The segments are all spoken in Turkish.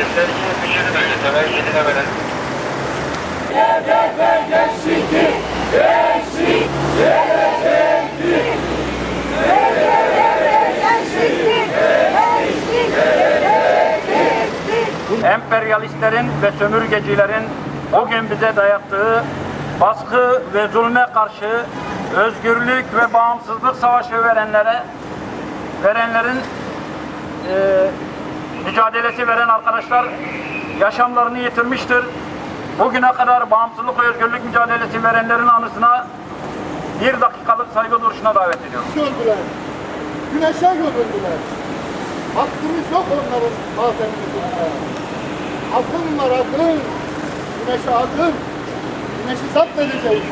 Efendim yeni belgeseler, yenilemeler. emperyalistlerin ve sömürgecilerin bugün bize dayattığı baskı ve zulme karşı özgürlük ve bağımsızlık savaşı verenlere verenlerin e, mücadelesi veren arkadaşlar yaşamlarını yitirmiştir. Bugüne kadar bağımsızlık ve özgürlük mücadelesi verenlerin anısına bir dakikalık saygı duruşuna davet ediyorum. gördüler. Güneşe götürdüler. Hakkımız yok onların bazen götürdüler. Akın var akın. Güneşe akın. Güneşi zapt edeceğiz.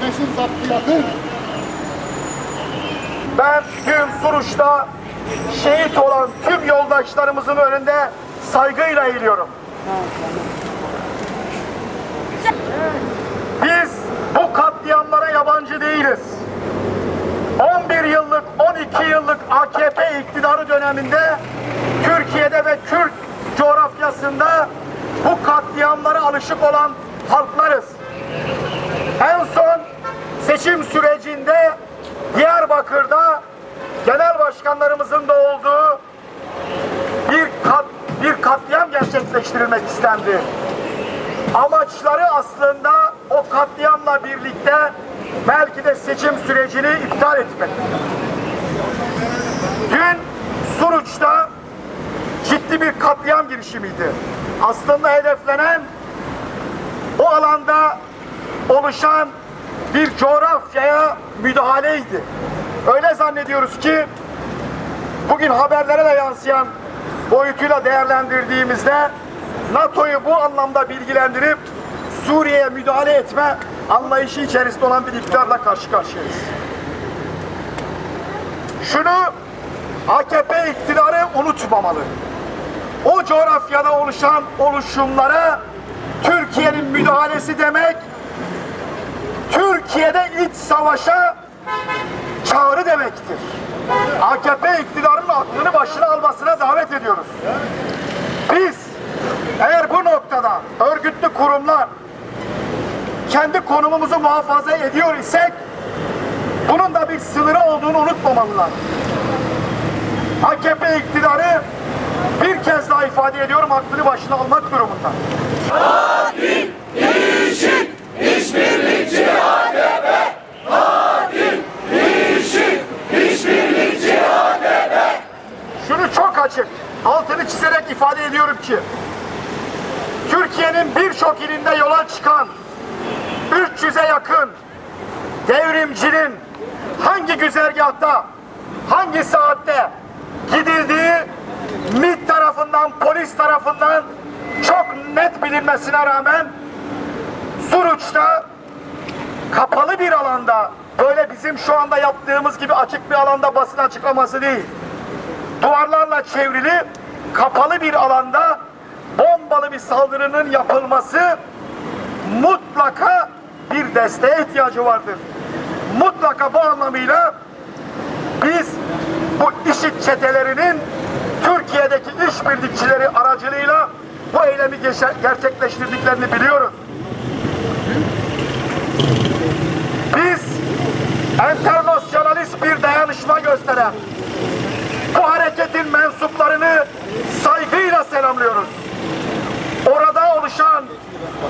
Güneşin zaptı yakın. Ben tüm Suruç'ta şehit olan tüm yoldaşlarımızın önünde saygıyla eğiliyorum. Biz bu katliamlara yabancı değiliz. 11 yıllık, 12 yıllık AKP iktidarı döneminde Türkiye'de ve Kürt coğrafyasında bu katliamlara alışık olan halklarız. En son seçim sürecinde Diyarbakır'da genel başkanlarımızın da olduğu bir kat, bir katliam gerçekleştirilmek istendi. Amaçları aslında o katliamla birlikte belki de seçim sürecini iptal etmek. Dün Suruç'ta ciddi bir katliam girişimiydi. Aslında hedeflenen o alanda oluşan bir coğrafyaya müdahaleydi. Öyle zannediyoruz ki bugün haberlere de yansıyan boyutuyla değerlendirdiğimizde NATO'yu bu anlamda bilgilendirip Suriye'ye müdahale etme anlayışı içerisinde olan bir iktidarla karşı karşıyayız. Şunu AKP iktidarı unutmamalı. O coğrafyada oluşan oluşumlara Türkiye'nin müdahalesi demek Türkiye'de iç savaşa çağrı demektir. AKP iktidarının aklını başına almasına davet ediyoruz. Biz eğer bu noktada örgütlü kurumlar kendi konumumuzu muhafaza ediyor isek bunun da bir sınırı olduğunu unutmamalılar. AKP iktidarı bir kez daha ifade ediyorum aklını başına almak durumunda. Şunu çok açık, altını çizerek ifade ediyorum ki Türkiye'nin birçok ilinde yola çıkan 300'e yakın devrimcinin hangi güzergahta, hangi saatte gidildiği MİT tarafından, polis tarafından çok net bilinmesine rağmen Suruç'ta kapalı bir alanda böyle bizim şu anda yaptığımız gibi açık bir alanda basın açıklaması değil. Duvarlarla çevrili kapalı bir alanda bombalı bir saldırının yapılması mutlaka bir desteğe ihtiyacı vardır. Mutlaka bu anlamıyla biz bu işit çetelerinin Türkiye'deki işbirlikçileri aracılığıyla bu eylemi gerçekleştirdiklerini biliyoruz. Biz internasyonalist bir dayanışma gösteren bu hareketin mensuplarını saygıyla selamlıyoruz. Orada oluşan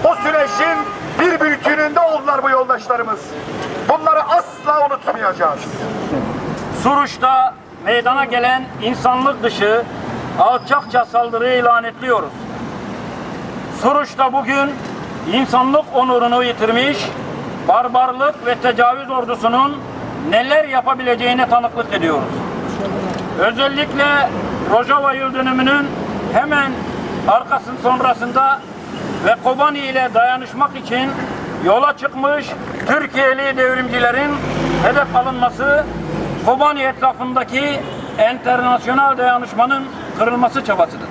o sürecin bir bütününde oldular bu yoldaşlarımız. Bunları asla unutmayacağız. Suruç'ta meydana gelen insanlık dışı alçakça saldırıyı lanetliyoruz. Suruç'ta bugün insanlık onurunu yitirmiş, barbarlık ve tecavüz ordusunun neler yapabileceğine tanıklık ediyoruz. Özellikle Rojava yıl dönümünün hemen arkasının sonrasında ve Kobani ile dayanışmak için yola çıkmış Türkiye'li devrimcilerin hedef alınması Kobani etrafındaki internasyonel dayanışmanın kırılması çabasıdır.